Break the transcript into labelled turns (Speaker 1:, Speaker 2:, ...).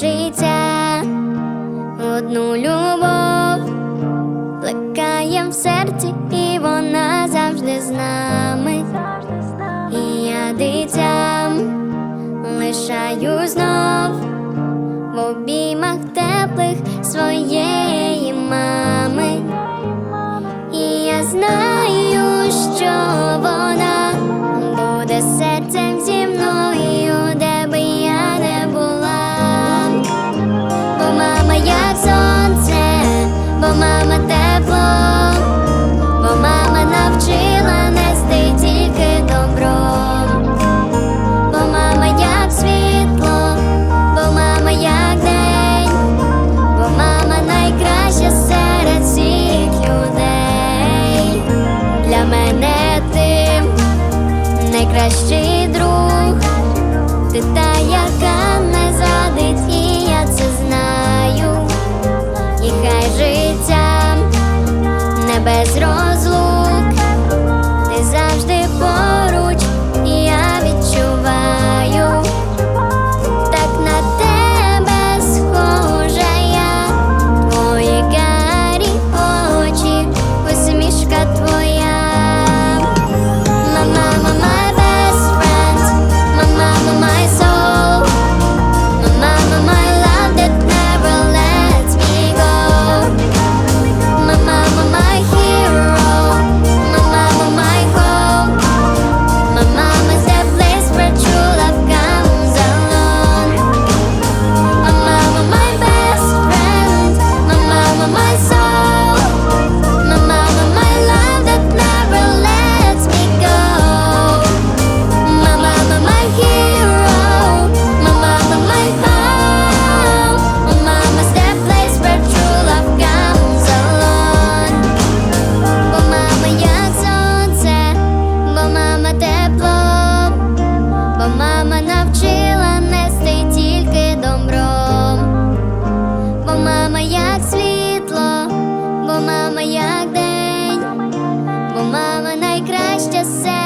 Speaker 1: життя, одну любов плекає в серці, і вона завжди з нами. І я дитям лишаю знов в обіймах теплих своєї мами. І я знаю, найкращий друг, ти та, яка не задить, і я це знаю. І хай життя не без розлук бо мама навчила нести тільки добром, бо мама як світло, бо мама як день, бо мама найкраща все.